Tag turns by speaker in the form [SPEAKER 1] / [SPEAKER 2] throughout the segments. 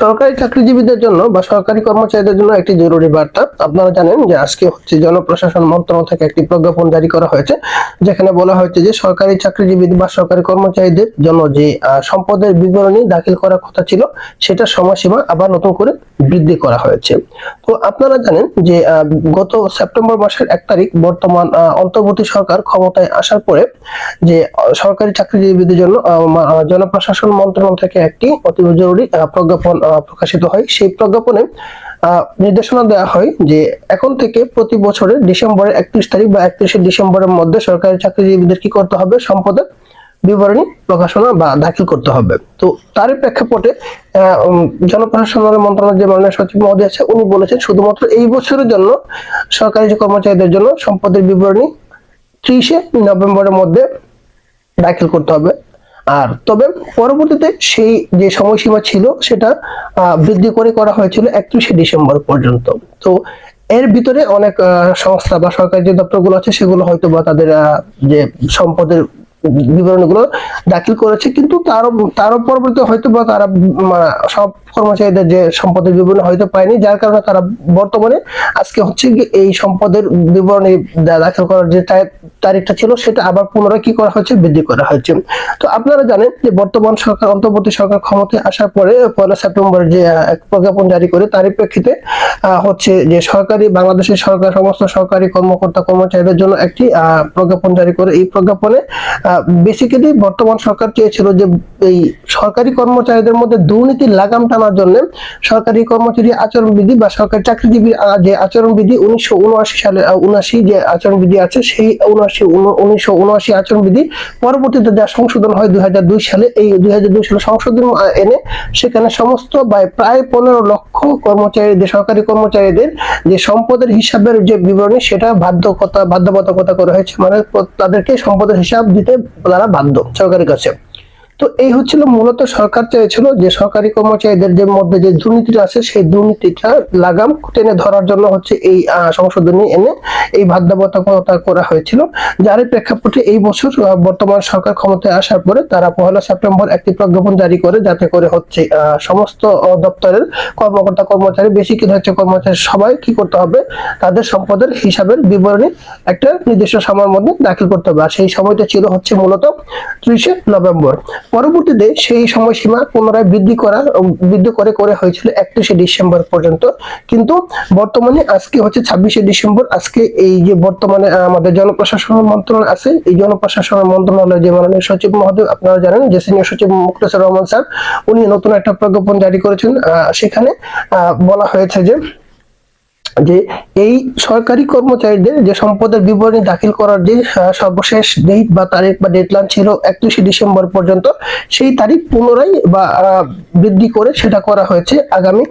[SPEAKER 1] সরকারি চাকরিজীবীদের জন্য বা সরকারি কর্মচারীদের জন্য একটি জরুরি বার্তা। আপনারা জানেন যে আজকে হচ্ছে জনপ্রশাসন মন্ত্রণালয় থেকে একটি প্রজ্ঞাপন জারি করা হয়েছে, যেখানে বলা হয়েছে যে সরকারি চাকরিজীবী বা সরকারি কর্মচারীদের জন্য যে সম্পদের বিবরণী দাখিল করার কথা ছিল, সেটা সময়সীমা আবার নতুন করে বৃদ্ধি করা হয়েছে। তো আপনারা জানেন যে গত সেপ্টেম্বর মাসের এক তারিখ বর্তমান অন্তর্বর্তী সরকার ক্ষমতায় আসার পরে যে সরকারি চাকরিজীবীদের জন্য জনপ্রশাসন মন্ত্রণালয় থেকে একটি অতি জরুরি প্রজ্ঞাপন প্রকাশিত হয় সেই প্রজ্ঞাপনে নির্দেশনা দেওয়া হয় যে এখন থেকে প্রতি বছরের ডিসেম্বরের একত্রিশ তারিখ বা একত্রিশে ডিসেম্বরের মধ্যে সরকারি চাকরিজীবীদের কি করতে হবে? সম্পদের বিবরণী প্রকাশনা বা দাখিল করতে হবে। তো তারই প্রেক্ষাপটে আহ, উম, জনপ্রশাসন মন্ত্রণালয়ের যে মাননীয় সচিব মহোদয় আছে উনি বলেছেন শুধুমাত্র এই বছরের জন্য সরকারি যে কর্মচারীদের জন্য সম্পদের বিবরণী ত্রিশে নভেম্বরের মধ্যে দাখিল করতে হবে। আর তবে পরবর্তীতে সেই যে সময়সীমা ছিল সেটা বৃদ্ধি করে করা হয়েছিল একত্রিশে ডিসেম্বর পর্যন্ত। তো এর ভিতরে অনেক সংস্থা বা সরকারি যে দপ্তরগুলো আছে সেগুলো হয়তো বা তাদের যে সম্পদের বিবরণীগুলো দাখিল করেছে, কিন্তু তারও তারও পরবর্তীতে হয়তো বা তারা সব কর্মচারীদের যে সম্পদের বিবরণ হয়তো পায়নি, যার কারণে তারা বর্তমানে আজকে হচ্ছে এই সম্পদের বিবরণী দাখিল করার যে তারিখটা ছিল, সেটা আবার পুনরায় কি করা হয়েছে? বৃদ্ধি করা হয়েছে। তো আপনারা জানেন যে বর্তমান সরকার, অন্তর্বর্তী সরকার ক্ষমতায় আসার পরে পয়লা সেপ্টেম্বর যে এক প্রজ্ঞাপন জারি করে, তারই প্রেক্ষিতে হচ্ছে যে সরকারি, বাংলাদেশের সরকার, সমস্ত সরকারি কর্মকর্তা, কর্মচারীদের জন্য একটি প্রজ্ঞাপন জারি করে। এই প্রজ্ঞাপনে বেসিক্যালি বর্তমান সরকার চেয়েছিল যে, এই সরকারি কর্মচারীদের মধ্যে দুর্নীতির লাগাম টানার জন্য সরকারি কর্মচারী আচরণবিধি বা সরকারি চাকরিজীবী যে আচরণবিধি উনিশশো উনআশি সালে উনআশি যে আচরণবিধি আছে, সেই উনআশি উনিশশো উনআশি আচরণবিধি পরবর্তীতে যা সংশোধন হয় দুই সালে, এই দুই সালে সংশোধন এনে সেখানে সমস্ত বা প্রায় পনেরো লক্ষ কর্মচারীদের সরকারি কর্মচারীদের যে সম্পদের হিসাবের যে বিবরণী, সেটা বাধ্যকতা বাধ্যবাধকতা করা হয়েছে। মানে তাদেরকে সম্পদের হিসাব দিতে তারা বাধ্য সরকারের কাছে। তো এই হচ্ছিল মূলত সরকার চেয়েছিল যে সরকারি কর্মচারীদের যে মধ্যে যে দুর্নীতিটা আছে, সেই দুর্নীতিটা লাগাম টেনে ধরার জন্য হচ্ছে এই সংশোধনী এনে এই বাধ্যবাধকতা করা হয়েছিল। যার প্রেক্ষাপটে এই বছর বর্তমান সরকার ক্ষমতায় আসার পরে তারা পহেলা সেপ্টেম্বর একটি প্রজ্ঞাপন জারি করে, যাতে করে হচ্ছে সমস্ত দপ্তরের কর্মকর্তা কর্মচারী, বেশি কি হচ্ছে কর্মচারী সবাই কি করতে হবে, তাদের সম্পদের হিসাবের বিবরণী একটা নির্দিষ্ট সময়ের মধ্যে দাখিল করতে হবে। আর সেই সময়টা ছিল হচ্ছে মূলত ত্রিশে নভেম্বর। পরবর্তীতে সেই সময়সীমা পুনরায় বৃদ্ধি করা, বৃদ্ধি করে করে হয়েছিল একত্রিশে ডিসেম্বর পর্যন্ত। কিন্তু বর্তমানে আজকে হচ্ছে ছাব্বিশে ডিসেম্বর, আজকে এই যে বর্তমানে আমাদের জনপ্রশাসন মন্ত্রণালয় আছে, এই জনপ্রশাসন মন্ত্রণালয় যে মাননীয় সচিব মহোদয়, আপনারা জানেন যে সিনিয়র সচিব মুক্তেশ্বর রহমান স্যার, উনি নতুন একটা প্রজ্ঞাপন জারি করেছেন। সেখানে বলা হয়েছে যে যে এই সরকারি কর্মচারীদের যে সম্পদের বিবরণী দাখিল করার যে সর্বশেষ ডেট বা তারিখ বা ডেডলাইন ছিল একত্রিশে ডিসেম্বর পর্যন্ত, সেই তারিখ পুনরায় বা বৃদ্ধি করে সেটা করা হয়েছে আগামী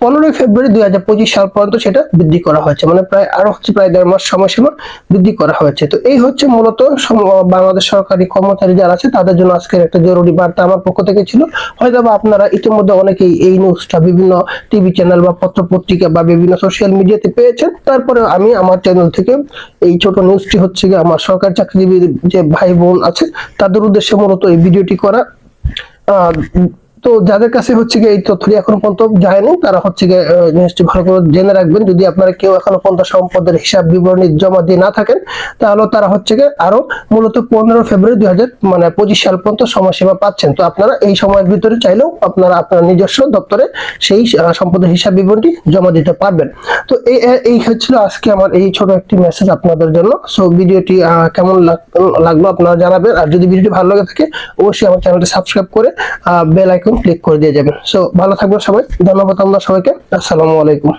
[SPEAKER 1] পনেরোই ফেব্রুয়ারি দুই হাজার পঁচিশ সাল পর্যন্ত সেটা বৃদ্ধি করা হয়েছে। মানে প্রায় আরও হচ্ছে প্রায় দেড় মাস সময়সীমা বৃদ্ধি করা হয়েছে। তো এই হচ্ছে মূলত বাংলাদেশ সরকারি কর্মচারী যারা আছে, তাদের জন্য আজকের একটা জরুরি বার্তা আমার পক্ষ থেকে ছিল। হয়তো বা আপনারা ইতিমধ্যে অনেকেই এই নিউজটা বিভিন্ন টিভি চ্যানেল বা পত্র পত্রিকা বা বিভিন্ন সোশ্যাল মিডিয়াতে পেয়েছেন। তারপরে আমি আমার চ্যানেল থেকে এই ছোট নিউজটি হচ্ছে গিয়ে আমার সরকারি চাকরিজীবী যে ভাই বোন আছে, তাদের উদ্দেশ্যে মূলত এই ভিডিওটি করা। তো যাদের কাছে হচ্ছে গিয়ে এই তথ্যটি এখনও পর্যন্ত যায়নি, তারা হচ্ছে গিয়ে জিনিসটি ভালো করে জেনে রাখবেন। যদি আপনারা কেউ এখনও পর্যন্ত সম্পদের হিসাব বিবরণী জমা দিয়ে না থাকেন, তাহলে তারা হচ্ছে গিয়ে আরও মূলত পনেরো ফেব্রুয়ারি দুই হাজার মানে পঁচিশ সাল পর্যন্ত সময়সীমা পাচ্ছেন। তো আপনারা এই সময়ের ভিতরে চাইলেও আপনারা আপনার নিজস্ব দপ্তরে সেই সম্পদের হিসাব বিবরণী জমা দিতে পারবেন। তো এই এই হচ্ছিল আজকে আমার এই ছোট একটি মেসেজ আপনাদের জন্য। সো ভিডিওটি কেমন লাগ- লাগল আপনারা জানাবেন। আর যদি ভিডিওটি ভালো লাগে থাকে, অবশ্যই আমার চ্যানেলটি সাবস্ক্রাইব করে বেল আইকন ক্লিক করে দিয়ে যাবেন। সো ভালো থাকবেন সবাই। ধন্যবাদ আমরা সবাইকে। আসসালামু আলাইকুম।